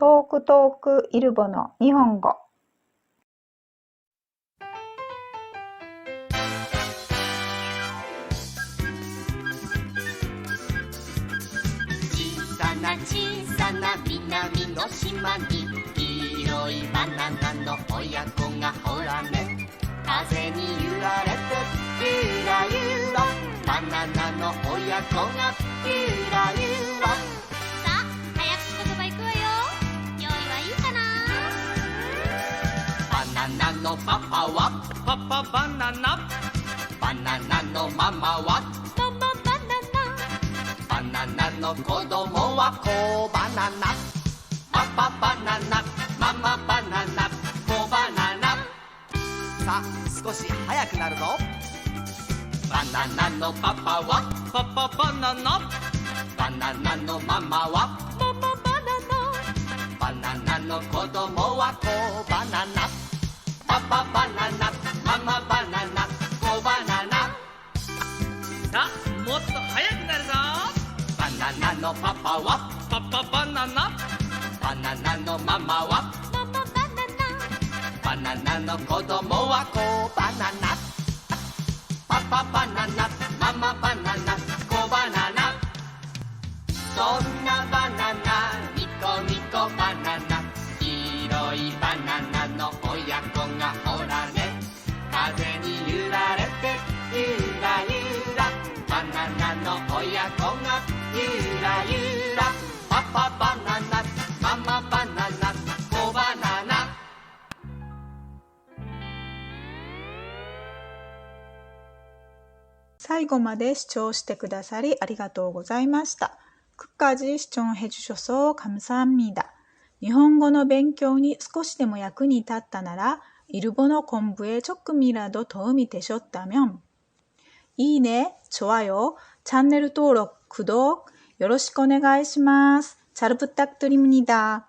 トークトークイルボの日本語。小さな小さな南の島に黄色いバナナの親子がほらね。風に揺られてゆらゆらバナナの親子がゆらゆらナナのパパは？パパバナナ。バナナのママは？ママバナバナナの子供は？子バナナ。パパバナナ。ママバナナ。子バナナ。さあ少し早くなるぞ。バナナのパパは？パパバナナ。バナナのママは？ナママバナナ。バナナの子供は？子バナナパパバナナママバナナ子バナナさあもっと早くなるぞ。バナナのパパはパパバナナバナナのママはママバナナバナナの子供は子バナナパパバナナママバナナ子バナナそんなバナナニコニコバナナ黄色いバナナナナの親子がゆらゆらパパバナナママバナナ子バナナ最後まで視聴してくださりありがとうございました。끝까지시청해주셔서감사합니다。日本語の勉強に少しでも役に立ったなら、일본어공부에조금이라도도움이되셨다면、 いいね、좋아요、チャンネル登録、구독よろしくお願いします。잘부탁드립니다